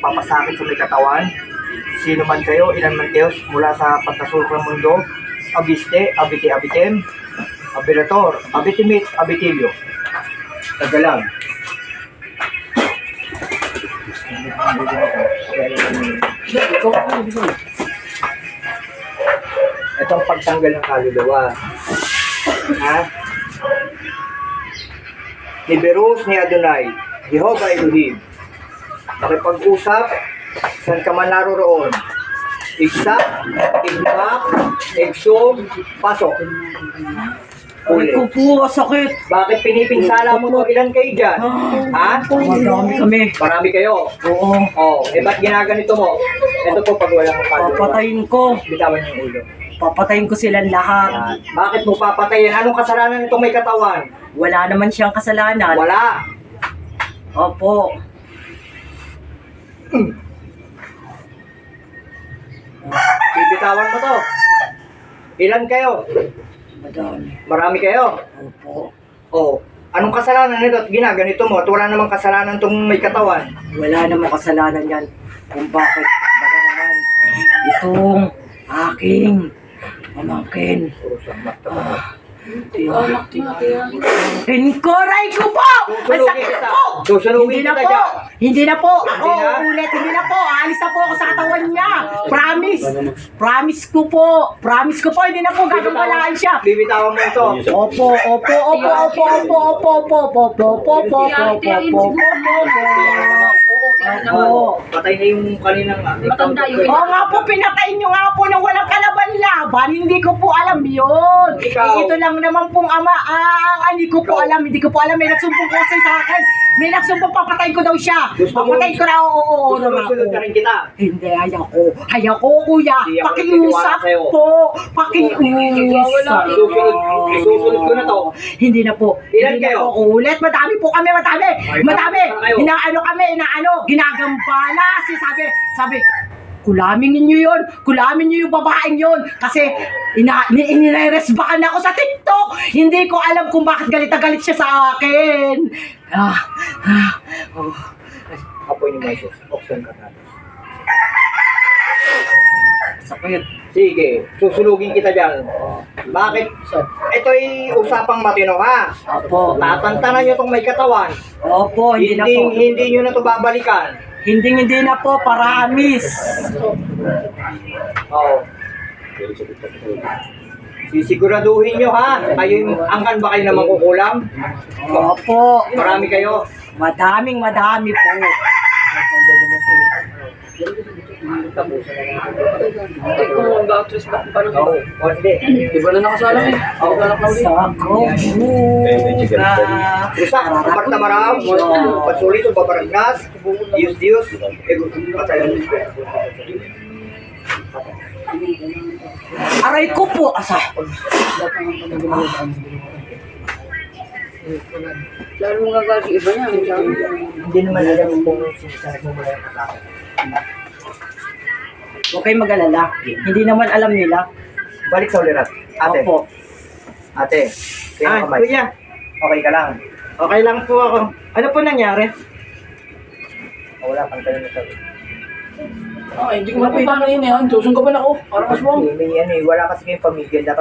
nagpapasakit sa may katawan, sino man kayo, ilan man kayo, mula sa pagkasulok ng mundo, abiste, abite, abitem, abilator, abitimit, abitilyo. Tagalang. Ito ang pagtanggal ng kaluluwa. Ha? Ni Berus ni Adonai, Jehovah Elohim. Nakipag-usap, saan ka man naroroon. Igsak, igmak, igsum, pasok. Uli. ko po, sakit. Bakit pinipinsala mo to? Ilan kayo dyan? Ha? Madami kami. Marami kayo. Oo. Oh, eh ba't ginaganito mo? Ito po pag walang kaluluwa. Papatayin ko. Bitawan yung ulo. Papatayin ko silang lahat. Yan. Bakit mo papatayin? Anong kasalanan nitong may katawan? Wala naman siyang kasalanan. Wala. Opo. Bibitawan mo to. Ilan kayo? Madami. Marami kayo. Opo. Oh, anong kasalanan nito at ginaganito mo? At wala namang kasalanan tong may katawan. Wala namang kasalanan yan. Kung bakit. Baka naman. Itong aking pamangkin. Inkoray ko po! Ang sakit po! Hindi na po! Hindi na po! Ako, ulit, hindi na po! Alis na po ako sa katawan niya! Promise! Promise ko po! Promise ko po, hindi na po gagawalaan siya! Bibitawan mo ito. Opo, opo, opo, opo, opo, opo, opo, opo, opo, opo, opo, opo, opo, opo, Opo. Patay na yung kaninang Matanda yung- Oo nga po, pinatayin nyo nga kalaban-laban. Hindi ko po alam yun. Ikaw. Eh, ito lang naman pong ama. Ah, hindi ko po Ikaw. alam. Hindi ko po alam. May nagsumbong kasi sa akin. May nagsumbong, papatayin ko daw siya. Gusto mo- ko na, oo, oo, oo, naman Susunod ako. ka rin kita. Hindi, ayaw ko. Ayaw ko, kuya. Hindi ako Pakiusap sa'yo. po. Pakiusap. Susunod, ko na to. Hindi na po. Ilan Hindi kayo? Na po ulit. Madami po kami, madami. Ay, Madami. kayo. Inaano kami, inaano. Ginagambala. Si sabi, sabi, kulamin ninyo yun. Kulamin nyo yung babaeng yun. Kasi, ina, ni, iniresbakan ako sa TikTok. Hindi ko alam kung bakit galit na galit siya sa akin. Ah, ah, oh. Apoy ni Moises. Buksan ka natin. Sakit. Sige, susunugin kita dyan. Bakit? Ito'y usapang matino ha. Opo. Tatantanan nyo itong may katawan. Opo, hindi, Hindi, na po. hindi nyo na ito babalikan. Hindi, hindi na po. Paramis. Oo. Sisiguraduhin nyo ha. Kayo, angkan ba kayo na makukulam? Opo. Marami kayo. Madaming madami po tapusan na lang. Ay, kung mga vouchers, ba't ba nang Oo, o na nakasalang eh. Ako na lang ulit. Sako. Isa, kapag tamaraw, patuloy sa babarangnas, Diyos-Diyos, patayin. Aray ko po, asa. Lalo mo gagawa sa iba niya. ang. Hindi naman alam kung sinasabi mo yung atake. Huwag kayong mag-alala. Hindi naman alam nila. Balik sa ulirat. Ate, Opo. ate, kaya Ah, kamay. kuya. Okay ka lang. Okay lang po ako. Ano po nangyari? O, Wala, pang tayo na sabi. Ay, hindi ko mapita na yun yan. Susong ka ba na ako? Parang mas mo. May ano eh, wala kasi kayong pamilya, dapat